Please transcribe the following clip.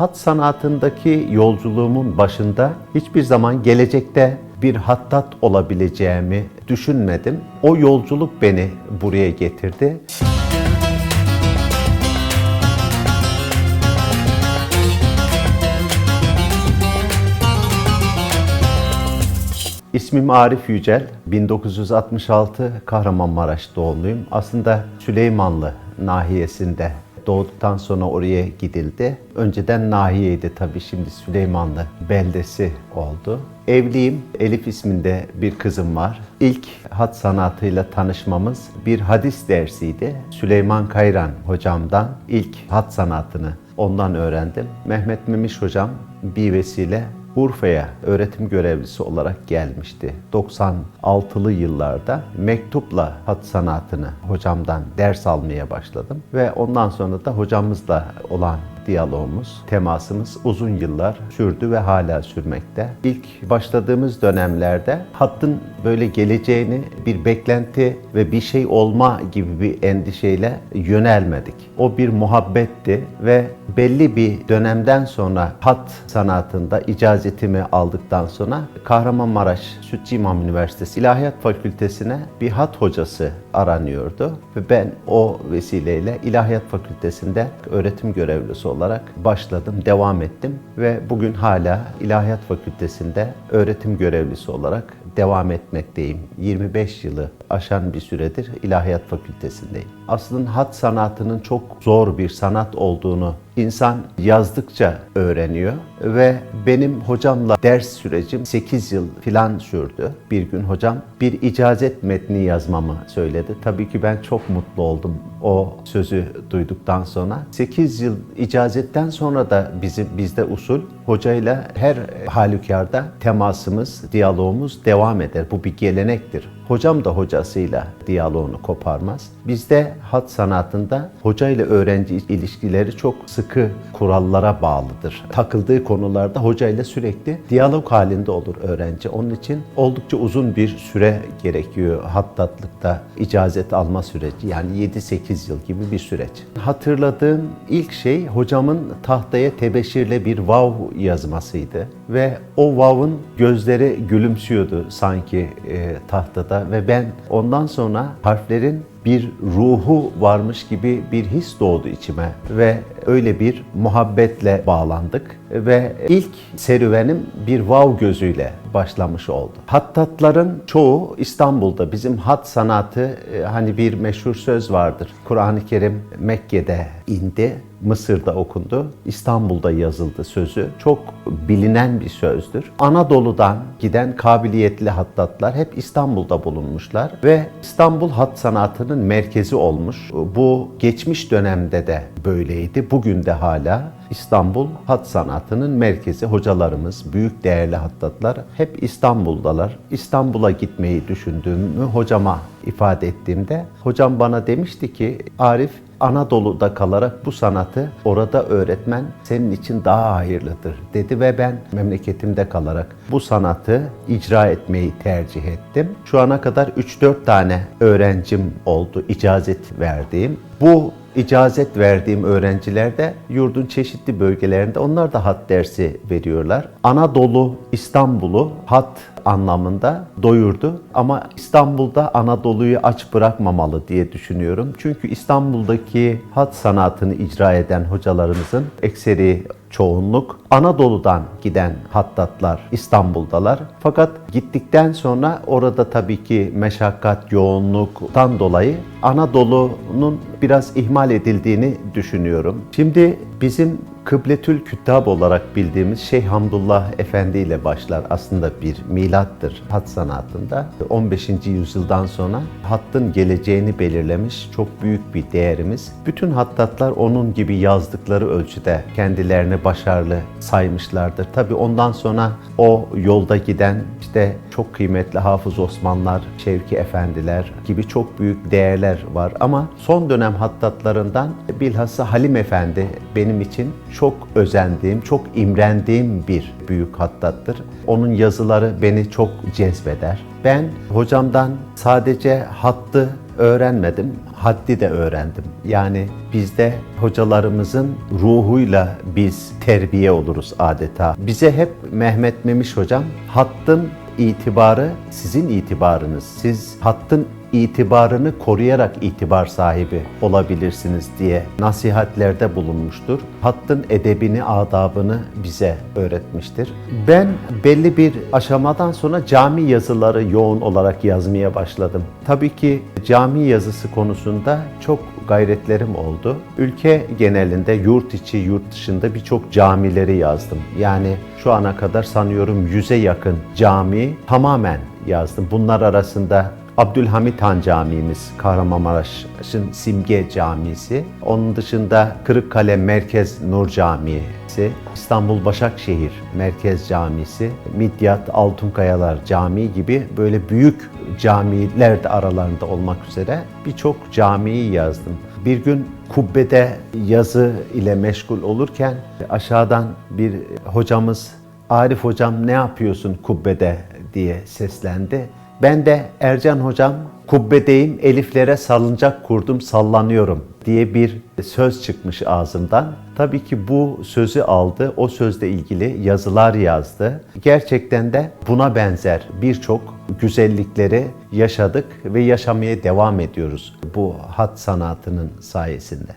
Hat sanatındaki yolculuğumun başında hiçbir zaman gelecekte bir hattat olabileceğimi düşünmedim. O yolculuk beni buraya getirdi. İsmim Arif Yücel. 1966 Kahramanmaraş doğumluyum. Aslında Süleymanlı nahiyesinde doğduktan sonra oraya gidildi. Önceden nahiyeydi tabii şimdi Süleymanlı beldesi oldu. Evliyim. Elif isminde bir kızım var. İlk hat sanatıyla tanışmamız bir hadis dersiydi. Süleyman Kayran hocamdan ilk hat sanatını ondan öğrendim. Mehmet Memiş hocam bir vesile Urfa'ya öğretim görevlisi olarak gelmişti. 96'lı yıllarda mektupla hat sanatını hocamdan ders almaya başladım ve ondan sonra da hocamızla olan diyalogumuz, temasımız uzun yıllar sürdü ve hala sürmekte. İlk başladığımız dönemlerde hattın böyle geleceğini bir beklenti ve bir şey olma gibi bir endişeyle yönelmedik. O bir muhabbetti ve belli bir dönemden sonra hat sanatında icazetimi aldıktan sonra Kahramanmaraş Sütçü İmam Üniversitesi İlahiyat Fakültesine bir hat hocası aranıyordu ve ben o vesileyle İlahiyat Fakültesinde öğretim görevlisi olarak başladım, devam ettim ve bugün hala İlahiyat Fakültesinde öğretim görevlisi olarak devam etmekteyim. 25 yılı aşan bir süredir İlahiyat Fakültesindeyim. Aslında hat sanatının çok zor bir sanat olduğunu insan yazdıkça öğreniyor ve benim hocamla ders sürecim 8 yıl filan sürdü. Bir gün hocam bir icazet metni yazmamı söyledi. Tabii ki ben çok mutlu oldum o sözü duyduktan sonra. 8 yıl icazetten sonra da bizim bizde usul hocayla her halükarda temasımız, diyalogumuz devam eder. Bu bir gelenektir. Hocam da hocasıyla diyaloğunu koparmaz. Bizde hat sanatında hoca ile öğrenci ilişkileri çok sıkı kurallara bağlıdır. Takıldığı konularda hoca ile sürekli diyalog halinde olur öğrenci. Onun için oldukça uzun bir süre gerekiyor hattatlıkta icazet alma süreci. Yani 7-8 yıl gibi bir süreç. Hatırladığım ilk şey hocamın tahtaya tebeşirle bir vav yazmasıydı. Ve o vav'ın gözleri gülümsüyordu sanki e, tahtada ve ben ondan sonra harflerin bir ruhu varmış gibi bir his doğdu içime ve öyle bir muhabbetle bağlandık ve ilk serüvenim bir vav gözüyle başlamış oldu. Hattatların çoğu İstanbul'da bizim hat sanatı e, hani bir meşhur söz vardır. Kur'an-ı Kerim Mekke'de indi, Mısır'da okundu, İstanbul'da yazıldı sözü. Çok bilinen bir sözdür. Anadolu'dan giden kabiliyetli hattatlar hep İstanbul'da bulunmuşlar ve İstanbul hat sanatının merkezi olmuş. Bu geçmiş dönemde de böyleydi. Bugün de hala İstanbul hat sanatının merkezi. Hocalarımız, büyük değerli hattatlar hep İstanbul'dalar. İstanbul'a gitmeyi düşündüğümü hocama ifade ettiğimde hocam bana demişti ki Arif Anadolu'da kalarak bu sanatı orada öğretmen senin için daha hayırlıdır dedi ve ben memleketimde kalarak bu sanatı icra etmeyi tercih ettim. Şu ana kadar 3-4 tane öğrencim oldu icazet verdiğim. Bu icazet verdiğim öğrenciler de yurdun çeşitli bölgelerinde onlar da hat dersi veriyorlar. Anadolu, İstanbul'u hat anlamında doyurdu ama İstanbul'da Anadolu'yu aç bırakmamalı diye düşünüyorum. Çünkü İstanbul'daki hat sanatını icra eden hocalarımızın ekseri çoğunluk Anadolu'dan giden hattatlar İstanbul'dalar. Fakat gittikten sonra orada tabii ki meşakkat, yoğunluktan dolayı Anadolu'nun biraz ihmal edildiğini düşünüyorum. Şimdi bizim Kıbletül Küttab olarak bildiğimiz Şeyh Hamdullah Efendi ile başlar. Aslında bir milattır hat sanatında. 15. yüzyıldan sonra hattın geleceğini belirlemiş çok büyük bir değerimiz. Bütün hattatlar onun gibi yazdıkları ölçüde kendilerini başarılı saymışlardır. Tabi ondan sonra o yolda giden işte çok kıymetli Hafız Osmanlar, Şevki Efendiler gibi çok büyük değerler var. Ama son dönem hattatlarından bilhassa Halim Efendi benim için çok özendiğim, çok imrendiğim bir büyük hattattır. Onun yazıları beni çok cezbeder. Ben hocamdan sadece hattı öğrenmedim. Haddi de öğrendim. Yani bizde hocalarımızın ruhuyla biz terbiye oluruz adeta. Bize hep Mehmet Memiş hocam hattın itibarı sizin itibarınız. Siz hattın itibarını koruyarak itibar sahibi olabilirsiniz diye nasihatlerde bulunmuştur. Hattın edebini, adabını bize öğretmiştir. Ben belli bir aşamadan sonra cami yazıları yoğun olarak yazmaya başladım. Tabii ki cami yazısı konusunda çok gayretlerim oldu. Ülke genelinde yurt içi, yurt dışında birçok camileri yazdım. Yani şu ana kadar sanıyorum yüze yakın cami tamamen yazdım. Bunlar arasında Abdülhamit Han Camimiz Kahramanmaraş'ın simge camisi. Onun dışında Kırıkkale Merkez Nur Camisi, İstanbul Başakşehir Merkez Camisi, Midyat Altunkayalar Camii gibi böyle büyük camiler de aralarında olmak üzere birçok camiyi yazdım. Bir gün kubbede yazı ile meşgul olurken aşağıdan bir hocamız Arif hocam ne yapıyorsun kubbede diye seslendi. Ben de Ercan hocam kubbedeyim eliflere salıncak kurdum sallanıyorum diye bir söz çıkmış ağzımdan. Tabii ki bu sözü aldı, o sözle ilgili yazılar yazdı. Gerçekten de buna benzer birçok güzellikleri yaşadık ve yaşamaya devam ediyoruz bu hat sanatının sayesinde.